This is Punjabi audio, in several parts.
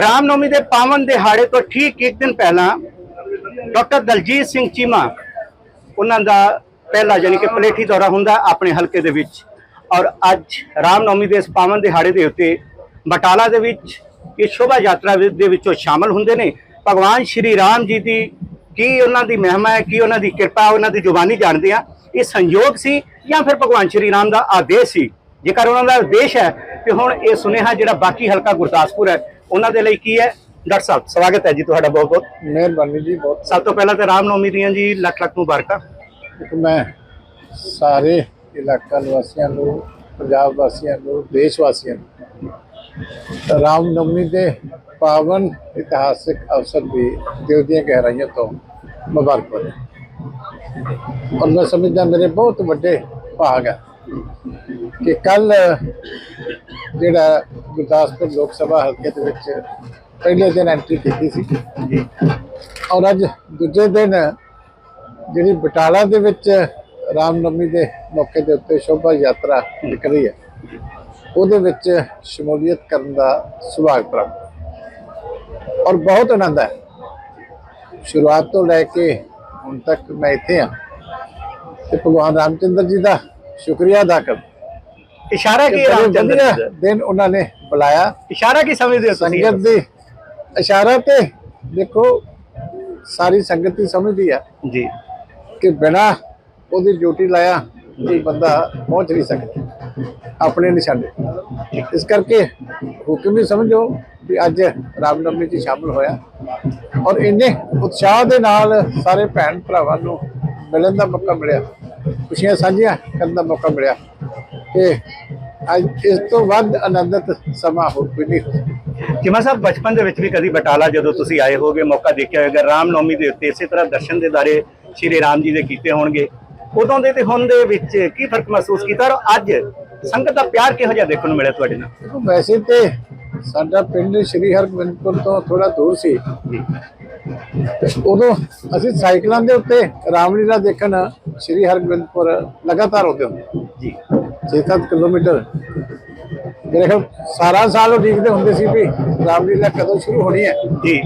ਰਾਮਨਵਮੀ ਦੇ ਪਾਵਨ ਦਿਹਾੜੇ ਤੋਂ ਠੀਕ ਇੱਕ ਦਿਨ ਪਹਿਲਾਂ ਡਾਕਟਰ ਦਲਜੀਤ ਸਿੰਘ ਚੀਮਾ, ਉਹਨਾਂ ਦਾ ਪਹਿਲਾ ਯਾਨੀ ਕਿ ਪਲੇਠੀ ਦੌਰਾ ਹੁੰਦਾ ਆਪਣੇ ਹਲਕੇ ਦੇ ਵਿੱਚ। ਔਰ ਅੱਜ ਰਾਮਨਵਮੀ ਦੇ ਇਸ ਪਾਵਨ ਦਿਹਾੜੇ ਦੇ ਉੱਤੇ ਬਟਾਲਾ ਦੇ ਵਿੱਚ ਇਹ ਸ਼ੋਭਾ ਯਾਤਰਾ ਵਿ- ਦੇ ਵਿੱਚੋਂ ਸ਼ਾਮਲ ਹੁੰਦੇ ਨੇ। ਭਗਵਾਨ ਸ਼੍ਰੀ ਰਾਮ ਜੀ ਦੀ ਕੀ ਉਹਨਾਂ ਦੀ ਮਹਿਮਾ ਹੈ, ਕੀ ਉਹਨਾਂ ਦੀ ਕਿਰਪਾ ਉਹਨਾਂ ਦੀ ਜ਼ੁਬਾਨੀ ਜਾਣਦੇ ਆ। ਇਹ ਸੰਯੋਗ ਸੀ ਜਾਂ ਫਿਰ ਭਗਵਾਨ ਸ਼੍ਰੀ ਰਾਮ ਦਾ ਆਦੇਸ਼ ਸੀ? ਜੇਕਰ ਉਹਨਾਂ ਦਾ ਆਦੇਸ਼ ਹੈ ਤੇ ਹੁਣ ਇਹ ਸੁਨੇਹਾ ਜਿਹੜਾ ਬਾਕੀ ਹਲਕਾ ਗੁਰਦਾਸਪੁਰ ਹੈ ਉਹਨਾਂ ਦੇ ਲਈ ਕੀ ਹੈ? ਡਾਕਟਰ ਸਾਹਿਬ ਸਵਾਗਤ ਹੈ ਜੀ ਤੁਹਾਡਾ ਬਹੁਤ ਬਹੁਤ। ਮਿਹਰਬਾਨੀ ਜੀ ਬਹੁਤ ਸਭ ਤੋਂ ਪਹਿਲਾਂ ਤਾਂ ਰਾਮਨਵਮੀ ਦੀਆਂ ਜੀ ਲੱਖ ਲੱਖ ਮੁਬਾਰਕਾਂ। ਮੈਂ ਸਾਰੇ ਇਲਾਕਾ ਨਿਵਾਸੀਆਂ ਨੂੰ ਪੰਜਾਬ ਵਾਸੀਆਂ ਨੂੰ ਦੇਸ਼ ਵਾਸੀਆਂ ਨੂੰ ਰਾਮ ਨਵਮੀ ਦੇ ਪਾਵਨ ਇਤਿਹਾਸਿਕ ਅਵਸਰ ਦੀ ਦਿਲ ਦੀਆਂ ਗਹਿਰਾਈਆਂ ਤੋਂ ਮੁਬਾਰਕਬਾਦ ਔਰ ਮੈਂ ਸਮਝਦਾ ਮੇਰੇ ਬਹੁਤ ਵੱਡੇ ਭਾਗ ਹੈ ਕਿ ਕੱਲ ਜਿਹੜਾ ਗੁਰਦਾਸਪੁਰ ਲੋਕ ਸਭਾ ਹਲਕੇ ਦੇ ਵਿੱਚ ਪਹਿਲੇ ਦਿਨ ਐਂਟਰੀ ਕੀਤੀ ਸੀ। ਜੀ। ਔਰ ਅੱਜ ਦੂਜੇ ਦਿਨ ਜਿਹੜੀ ਬਟਾਲਾ ਦੇ ਵਿੱਚ ਰਾਮਨਵਮੀ ਦੇ ਮੌਕੇ ਦੇ ਉੱਤੇ ਸ਼ੋਭਾ ਯਾਤਰਾ ਨਿਕਲੀ ਹੈ। ਉਹਦੇ ਵਿੱਚ ਸ਼ਮੂਲੀਅਤ ਕਰਨ ਦਾ ਸੁਭਾਗ ਪ੍ਰਾਪਤ। ਔਰ ਬਹੁਤ ਆਨੰਦ ਹੈ। ਸ਼ੁਰੂਆਤ ਤੋਂ ਲੈ ਕੇ ਹੁਣ ਤੱਕ ਮੈਂ ਇੱਥੇ ਹਾਂ। ਤੇ ਭਗਵਾਨ ਰਾਮਚੰਦਰ ਜੀ ਦਾ ਸ਼ੁਕਰੀਆ ਅਦਾ ਕਰ ਇਸ਼ਾਰਾ ਕੀ ਹੈ ਜੀ ਦਾ? ਦਿਨ ਉਹਨਾਂ ਨੇ ਬੁਲਾਇਆ। ਇਸ਼ਾਰਾ ਕੀ ਸਮਝਦੇ ਹੋ ਤੁਸੀਂ? ਸੰਗਤ ਦੀ ਇਸ਼ਾਰਾ ਤੇ ਦੇਖੋ ਸਾਰੀ ਸੰਗਤ ਹੀ ਸਮਝਦੀ ਆ ਜੀ। ਕਿ ਬਿਨਾ ਉਹਦੀ ਡਿਊਟੀ ਲਾਇਆ ਕੋਈ ਬੰਦਾ ਪਹੁੰਚ ਨਹੀਂ ਸਕਦਾ। ਆਪਣੇ ਨਿਸ਼ਾਨੇ। ਇਸ ਕਰਕੇ ਹੁਕਮ ਵੀ ਸਮਝੋ ਵੀ ਅੱਜ ਰਾਮਨਵਮੀ 'ਚ ਸ਼ਾਮਲ ਹੋਇਆ। ਔਰ ਇੰਨੇ ਉਤਸ਼ਾਹ ਦੇ ਨਾਲ ਸਾਰੇ ਭੈਣ ਭਰਾਵਾਂ ਨੂੰ ਮਿਲਣ ਦਾ ਮੌਕਾ ਮਿਲਿਆ। ਖੁਸ਼ੀਆਂ ਸਾਂਝੀਆਂ ਕਰਨ ਦਾ ਮੌਕਾ ਮਿਲਿਆ। ਕਿ ਅੱਜ ਇਸ ਤੋਂ ਵੱਧ ਆਨੰਦਿਤ ਸਮਾਂ ਹੋਰ ਕੋਈ ਨਹੀਂ ਹੋ ਸਕਦਾ ਸਾਹਿਬ ਬਚਪਨ ਦੇ ਵਿੱਚ ਵੀ ਕਦੀ ਬਟਾਲਾ ਜਦੋਂ ਤੁਸੀਂ ਆਏ ਹੋਗੇ ਮੌਕਾ ਦੇਖਿਆ ਹੋਵੇਗਾ ਰਾਮਨਵਮੀ ਦੇ ਉੱਤੇ ਇਸੇ ਤਰ੍ਹਾਂ ਦਰਸ਼ਨ ਦੇ ਦਾਰੇ ਸ਼੍ਰੀ ਰਾਮ ਜੀ ਦੇ ਕੀਤੇ ਹੋਣਗੇ। ਉਦੋਂ ਦੇ ਤੇ ਹੁਣ ਦੇ ਵਿੱਚ ਕੀ ਫ਼ਰਕ ਮਹਿਸੂਸ ਕੀਤਾ ਔਰ ਅੱਜ ਸੰਗਤ ਦਾ ਪਿਆਰ ਕਿਹੋ ਜਿਹਾ ਦੇਖਣ ਨੂੰ ਮਿਲਿਆ ਤੁਹਾਡੇ ਨਾਲ? ਵੈਸੇ ਤੇ ਸਾਡਾ ਪਿੰਡ ਸ਼੍ਰੀ ਹਰਗੋਬਿੰਦਪੁਰ ਤੋਂ ਥੋੜਾ ਦੂਰ ਸੀ। ਉਦੋਂ ਅਸੀਂ ਸਾਈਕਲਾਂ ਦੇ ਉੱਤੇ ਰਾਮਲੀਲਾ ਦੇਖਣ ਸ਼੍ਰੀ ਹਰਗੋਬਿੰਦਪੁਰ ਲਗਾਤਾਰ ਆਉਂਦੇ ਹੁੰਦੇ। ਜੀ। 6-7 ਕਿਲੋਮੀਟਰ। ਮੇਰੇ ਖਿਆਲ ਸਾਰਾ ਸਾਲ ਉਡੀਕਦੇ ਹੁੰਦੇ ਸੀ ਵੀ ਰਾਮਲੀਲਾ ਕਦੋਂ ਸ਼ੁਰੂ ਹੋਣੀ ਹੈ? ਜੀ।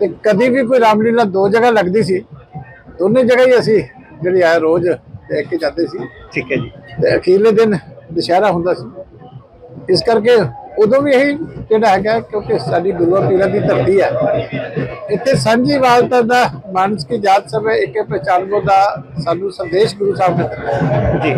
ਤੇ ਕਦੀ ਵੀ ਕੋਈ ਰਾਮਲੀਲਾ ਦੋ ਜਗ੍ਹਾ ਲੱਗਦੀ ਸੀ। ਦੋਨੇ ਜਗ੍ਹਾ ਹੀ ਅਸੀਂ ਜਿਹੜੀ ਆ ਰੋਜ਼ ਦੇਖ ਕੇ ਜਾਂਦੇ ਸੀ। ਠੀਕ ਹੈ ਜੀ। ਤੇ ਅਖੀਰਲੇ ਦਿਨ ਦੁਸ਼ਹਿਰਾ ਹੁੰਦਾ ਸੀ। ਇਸ ਕਰਕੇ ਉਦੋਂ ਵੀ ਇਹੀ ਜਿਹੜਾ ਹੈਗਾ ਕਿਉਂਕਿ ਸਾਡੀ ਗੁਰੂਆਂ ਪੀਰਾਂ ਦੀ ਧਰਤੀ ਹੈ। ਇੱਥੇ ਸਾਂਝੀ ਵਾਲਤਾ ਦਾ ਮਾਨਸ ਕੀ ਜਾਤ ਸਭੇ ਇੱਕੇ ਪਹਿਚਾਨਵੋ ਦਾ ਸਾਨੂੰ ਸੰਦੇਸ਼ ਗੁਰੂ ਸਾਹਿਬ ਨੇ ਦਿੱਤਾ। ਜੀ।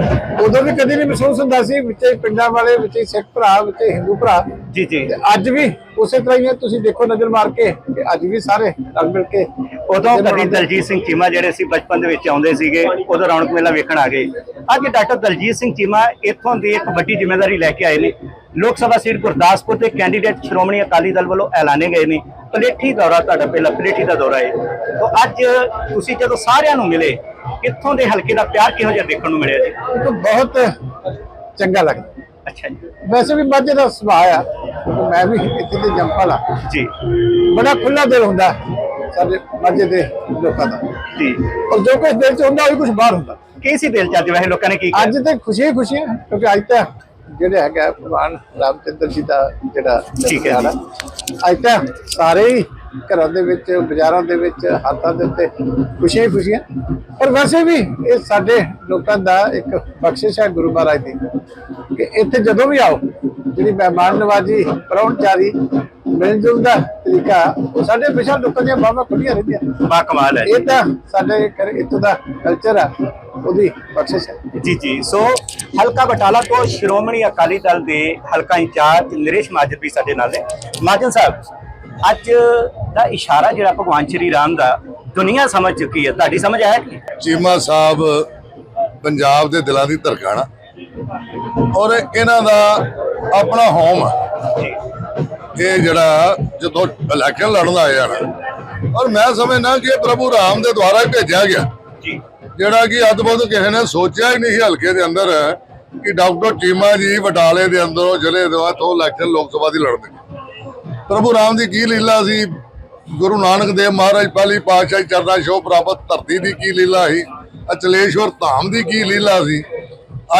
ਉਦੋਂ ਵੀ ਕਦੀ ਨਹੀਂ ਮਹਿਸੂਸ ਹੁੰਦਾ ਸੀ ਵਿੱਚੇ ਪਿੰਡਾਂ ਵਾਲੇ ਵਿੱਚੇ ਸਿੱਖ ਭਰਾ ਵਿੱਚੇ ਹਿੰਦੂ ਭਰਾ। ਜੀ ਜੀ। ਅੱਜ ਵੀ ਉਸੇ ਤਰ੍ਹਾਂ ਹੀ ਤੁਸੀਂ ਦੇਖੋ ਨਜ਼ਰ ਮਾਰ ਕਿ ਅੱਜ ਵੀ ਸਾਰੇ ਰਲ ਮਿਲ ਕੇ ਉਦੋਂ ਕਦੀ ਦਲਜੀਤ ਸਿੰਘ ਚੀਮਾ ਜਿਹੜੇ ਸੀ ਬਚਪਨ ਦੇ ਵਿੱਚ ਆਉਂਦੇ ਸੀਗੇ ਉਦੋਂ ਰੌਣਕ ਮੇਲਾ ਵੇਖਣ ਆ ਗਏ। ਅੱਜ ਡਾਕਟਰ ਦਲਜੀਤ ਸਿੰਘ ਚੀਮਾ ਇੱਥੋਂ ਦੀ ਇੱਕ ਵੱਡੀ ਜ਼ਿੰਮੇਵਾਰੀ ਲੈ ਕੇ ਆਏ ਨੇ। ਲੋਕ ਸਭਾ ਸੀਟ ਗੁਰਦਾਸਪੁਰ ਦੇ ਕੈਂਡੀਡੇਟ ਸ਼੍ਰੋਮਣੀ ਅਕਾਲੀ ਦਲ ਵੱਲੋਂ ਐਲਾਨੇ ਗਏ ਨੇ। ਪਲੇਠੀ ਦੌਰਾ ਤੁਹਾਡਾ ਪਹਿਲਾ ਪਲੇਠੀ ਦਾ ਦੌਰਾ ਹੈ ਤਾਂ ਅੱਜ ਤੁਸੀਂ ਜਦੋਂ ਸਾਰਿਆਂ ਨੂੰ ਮਿਲੇ ਇੱਥੋਂ ਦੇ ਹਲਕੇ ਦਾ ਪਿਆਰ ਕਿਹੋ ਜਿਹਾ ਦੇਖਣ ਨੂੰ ਮਿਲਿਆ ਜੀ? ਇਹ ਤਾਂ ਬਹੁਤ ਚੰਗਾ ਲੱਗਦਾ। ਅੱਛਾ ਜੀ। ਵੈਸੇ ਵੀ ਮਾਝੇ ਦਾ ਸੁਭਾਅ ਆ ਮੈਂ ਵੀ ਇੱਥੇ ਦੇ ਜੰਪਲ ਆ। ਜੀ। ਬੜਾ ਖੁੱਲਾ ਦਿਲ ਹੁੰਦਾ। ਸਾਡੇ ਮਾਝੇ ਦੇ ਲੋਕਾਂ ਦਾ। ਜੀ। ਔਰ ਜੋ ਕੁਝ ਦਿਲ ਚ ਹੁੰਦਾ ਉਹ ਕੁਝ ਬਾਹਰ ਹੁੰਦਾ। ਕੀ ਸੀ ਦਿਲ ਚ ਅੱਜ? ਵੈਸੇ ਲੋਕਾਂ ਨੇ ਕੀ ਅੱਜ ਤੇ ਖੁਸ਼ੀ ਖੁਸ਼ੀ ਹੈ ਕਿਉਂਕਿ ਅੱਜ ਤਾਂ ਜਿਹੜੇ ਹੈਗਾ ਭਗਵਾਨ ਰਾਮਚੰਦਰ ਜੀ ਦਾ ਜਿਹੜਾ ਠੀਕ ਹੈ ਜੀ। ਅੱਜ ਤਾਂ ਸਾਰੇ ਹੀ ਘਰਾਂ ਦੇ ਵਿੱਚ ਬਾਜ਼ਾਰਾਂ ਦੇ ਵਿੱਚ ਹੱਥਾਂ ਦੇ ਉੱਤੇ ਖੁਸ਼ੀਆਂ ਹੀ ਖੁਸ਼ੀਆਂ ਪਰ ਵੈਸੇ ਵੀ ਇਹ ਸਾਡੇ ਲੋਕਾਂ ਦਾ ਇੱਕ ਬਖਸ਼ਿਸ਼ ਹੈ ਗੁਰੂ ਮਹਾਰਾਜ ਦੀ ਕਿ ਇੱਥੇ ਜਦੋਂ ਵੀ ਆਓ ਜਿਹੜੀ ਮਹਿਮਾਨ ਨਵਾਜੀ ਪਰੌਣਚਾਰੀ ਮਿਲ ਜੁਲ ਦਾ ਤਰੀਕਾ ਉਹ ਸਾਡੇ ਪਿਛਾ ਲੋਕਾਂ ਦੀਆਂ ਬਾਹਾਂ ਖੁੱਲੀਆਂ ਰਹਿੰਦੀਆਂ। ਬਾ ਕਮਾਲ ਹੈ ਇਹ ਤਾਂ ਸਾਡੇ ਘਰ ਇੱਥੋਂ ਦਾ ਕਲਚਰ ਆ ਉਹਦੀ ਬਖਸ਼ਿਸ਼ ਹੈ। ਜੀ ਜੀ। ਸੋ ਹਲਕਾ ਬਟਾਲਾ ਤੋਂ ਸ਼੍ਰੋਮਣੀ ਅਕਾਲੀ ਦਲ ਦੇ ਹਲਕਾ ਇੰਚਾਰਜ ਨਰੇਸ਼ ਮਾਜਨ ਵੀ ਸਾਡੇ ਨਾਲ ਨੇ। ਮਾਜਨ ਸਾਹਿਬ ਅੱਜ ਦਾ ਇਸ਼ਾਰਾ ਜਿਹੜਾ ਭਗਵਾਨ ਸ਼੍ਰੀ ਰਾਮ ਦਾ ਦੁਨੀਆ ਸਮਝ ਚੁੱਕੀ ਹੈ। ਤੁਹਾਡੀ ਸਮਝ ਆਇਆ ਕਿ? ਚੀਮਾ ਸਾਹਿਬ ਪੰਜਾਬ ਦੇ ਦਿਲਾਂ ਦੀ ਧੜਕਣ ਔਰ ਇਹਨਾਂ ਦਾ ਆਪਣਾ ਹੋਮ ਜੀ। ਇਹ ਜਿਹੜਾ ਜਦੋਂ ਇਲੈਕਸ਼ਨ ਲੜਨ ਆਏ ਆ ਨਾ ਔਰ ਮੈਂ ਸਮਝਦਾ ਕਿ ਪ੍ਰਭੂ ਰਾਮ ਦੇ ਦੁਆਰਾ ਹੀ ਭੇਜਿਆ ਗਿਆ। ਜਿਹੜਾ ਕਿ ਅਦਭੁਤ ਕਿਸੇ ਨੇ ਸੋਚਿਆ ਹੀ ਨਹੀਂ ਸੀ ਹਲਕੇ ਦੇ ਅੰਦਰ ਕਿ ਡਾਕਟਰ ਚੀਮਾ ਜੀ ਬਟਾਲੇ ਦੇ ਅੰਦਰੋਂ ਜ਼ਿਲ੍ਹੇ ਦੇ ਤੋਂ ਇਲੈਕਸ਼ਨ ਲੋਕ ਸਭਾ ਦੀ ਲੜਦੇ ਪ੍ਰਭੂ ਰਾਮ ਦੀ ਕੀ ਲੀਲਾ ਸੀ? ਗੁਰੂ ਨਾਨਕ ਦੇਵ ਮਹਾਰਾਜ ਪਹਿਲੀ ਪਾਤਸ਼ਾਹੀ ਚਰਨਾਂ ਛੋਹ ਪ੍ਰਾਪਤ ਧਰਤੀ ਦੀ ਕੀ ਲੀਲਾ ਸੀ? ਅਚਲੇਸ਼ਵਰ ਧਾਮ ਦੀ ਕੀ ਲੀਲਾ ਸੀ?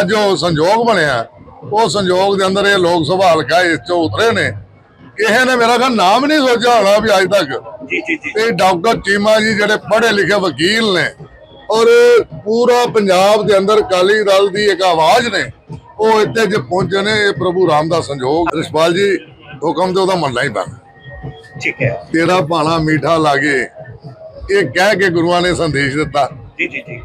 ਅੱਜ ਉਹ ਸੰਜੋਗ ਬਣਿਆ। ਉਹ ਸੰਜੋਗ ਦੇ ਅੰਦਰ ਇਹ ਲੋਕ ਸਭਾ ਹਲਕਾ ਇਸ ਚੋਂ ਉਤਰੇ ਨੇ। ਕਿਸੇ ਨੇ ਮੇਰਾ ਖਿਆਲ ਨਾਮ ਨਹੀਂ ਸੋਚਿਆ ਹੋਣਾ ਵੀ ਅੱਜ ਤੱਕ। ਜੀ ਜੀ ਜੀ। ਤੇ ਡਾਕਟਰ ਚੀਮਾ ਜੀ ਜਿਹੜੇ ਪੜ੍ਹੇ ਲਿਖੇ ਵਕੀਲ ਨੇ ਔਰ ਪੂਰਾ ਪੰਜਾਬ ਦੇ ਅੰਦਰ ਕਾਲੀ ਦਲ ਦੀ ਇੱਕ ਆਵਾਜ਼ ਨੇ ਉਹ ਇੱਥੇ ਜੇ ਪਹੁੰਚੇ ਨੇ ਇਹ ਪ੍ਰਭੂ ਰਾਮ ਦਾ ਸੰਜੋਗ ਰਿਸ਼ਪਾਲ ਜੀ ਹੁਕਮ ਤੇ ਉਹਦਾ ਮੰਨਣਾ ਹੀ ਪੈਣਾ ਠੀਕ ਹੈ। ਤੇਰਾ ਭਾਣਾ ਮੀਠਾ ਲਾਗੇ। ਇਹ ਕਹਿ ਕੇ ਗੁਰੂਆਂ ਨੇ ਸੰਦੇਸ਼ ਦਿੱਤਾ। ਜੀ ਜੀ ਜੀ।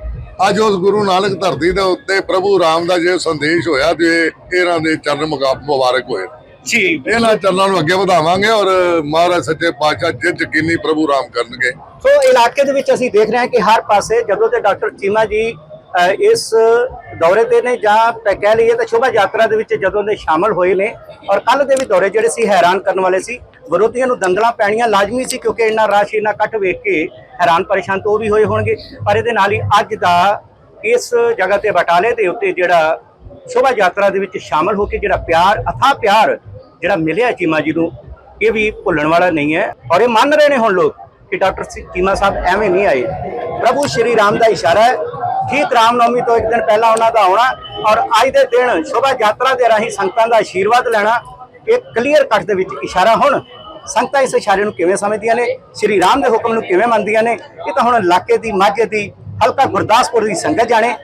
ਅੱਜ ਉਸ ਗੁਰੂ ਨਾਨਕ ਧਰਤੀ ਦੇ ਉੱਤੇ ਪ੍ਰਭੂ ਰਾਮ ਦਾ ਜੇ ਸੰਦੇਸ਼ ਹੋਇਆ ਤੇ ਇਹਨਾਂ ਦੇ ਚਰਨ ਮੁਬਾਰਕ ਹੋਏ। ਜੀ। ਇਹਨਾਂ ਚਰਨਾਂ ਨੂੰ ਅੱਗੇ ਵਧਾਵਾਂਗੇ ਔਰ ਮਹਾਰਾਜ ਸੱਚੇ ਪਾਤਸ਼ਾਹ ਜਿੱਤ ਯਕੀਨੀ ਪ੍ਰਭੂ ਰਾਮ ਕਰਨਗੇ। ਸੋ ਇਲਾਕੇ ਦੇ ਵਿੱਚ ਅਸੀਂ ਦੇਖ ਰਹੇ ਹਾਂ ਕਿ ਹਰ ਪਾਸੇ ਜਦੋਂ ਤੇ ਡਾਕਟਰ ਚੀਮਾ ਜੀ ਇਸ ਦੌਰੇ ਤੇ ਨੇ ਜਾਂ ਕਹਿ ਲਈਏ ਤਾਂ ਸ਼ੋਭਾ ਯਾਤਰਾ ਦੇ ਵਿੱਚ ਜਦੋਂ ਦੇ ਸ਼ਾਮਲ ਹੋਏ ਨੇ ਔਰ ਕੱਲ ਦੇ ਵੀ ਦੌਰੇ ਜਿਹੜੇ ਸੀ ਹੈਰਾਨ ਕਰਨ ਵਾਲੇ ਸੀ। ਵਿਰੋਧੀਆਂ ਨੂੰ ਦੰਗਲਾਂ ਪੈਣੀਆਂ ਲਾਜ਼ਮੀ ਸੀ ਕਿਉਂਕਿ ਇੰਨਾ ਰਸ਼ ਇੰਨਾ ਇਕੱਠ ਵੇਖ ਕੇ ਹੈਰਾਨ ਪਰੇਸ਼ਾਨ ਤੋਂ ਉਹ ਵੀ ਹੋਏ ਹੋਣਗੇ, ਪਰ ਇਹਦੇ ਨਾਲ ਹੀ ਅੱਜ ਦਾ ਇਸ ਜਗ੍ਹਾ ਤੇ ਬਟਾਲੇ ਦੇ ਉੱਤੇ ਜਿਹੜਾ ਸ਼ੋਭਾ ਯਾਤਰਾ ਦੇ ਵਿੱਚ ਸ਼ਾਮਲ ਹੋ ਕੇ ਜਿਹੜਾ ਪਿਆਰ ਅਥਾ ਪਿਆਰ ਜਿਹੜਾ ਮਿਲਿਆ ਚੀਮਾ ਜੀ ਨੂੰ, ਇਹ ਵੀ ਭੁੱਲਣ ਵਾਲਾ ਨਹੀਂ ਹੈ। ਔਰ ਇਹ ਮੰਨ ਰਹੇ ਨੇ ਹੁਣ ਲੋਕ ਕਿ ਡਾਕਟਰ ਚੀਮਾ ਸਾਹਿਬ ਐਵੇਂ ਨਹੀਂ ਆਏ। ਪ੍ਰਭੂ ਸ਼੍ਰੀ ਰਾਮ ਦਾ ਇਸ਼ਾਰਾ ਹੈ। ਠੀਕ ਰਾਮਨੌਮੀ ਤੋਂ ਇੱਕ ਦਿਨ ਪਹਿਲਾਂ ਉਹਨਾਂ ਦਾ ਆਉਣਾ ਔਰ ਅੱਜ ਦੇ ਦਿਨ ਸ਼ੋਭਾ ਯਾਤਰਾ ਦੇ ਰਾਹੀਂ ਸੰਗਤਾਂ ਦਾ ਆਸ਼ੀਰਵਾਦ ਲੈਣਾ, ਇਹ ਕਲੀਅਰ ਕੱਟ ਦੇ ਵਿੱਚ ਇਸ਼ਾਰਾ ਹੁਣ। ਸੰਗਤਾਂ ਇਸ ਇਸ਼ਾਰੇ ਨੂੰ ਕਿਵੇਂ ਸਮਝਦੀਆਂ ਨੇ? ਸ਼੍ਰੀ ਰਾਮ ਦੇ ਹੁਕਮ ਨੂੰ ਕਿਵੇਂ ਮੰਨਦੀਆਂ ਨੇ? ਇਹ ਤਾਂ ਹੁਣ ਇਲਾਕੇ ਦੀ, ਮਾਝੇ ਦੀ, ਹਲਕਾ ਗੁਰਦਾਸਪੁਰ ਦੀ ਸੰਗਤ ਜਾਣੇ।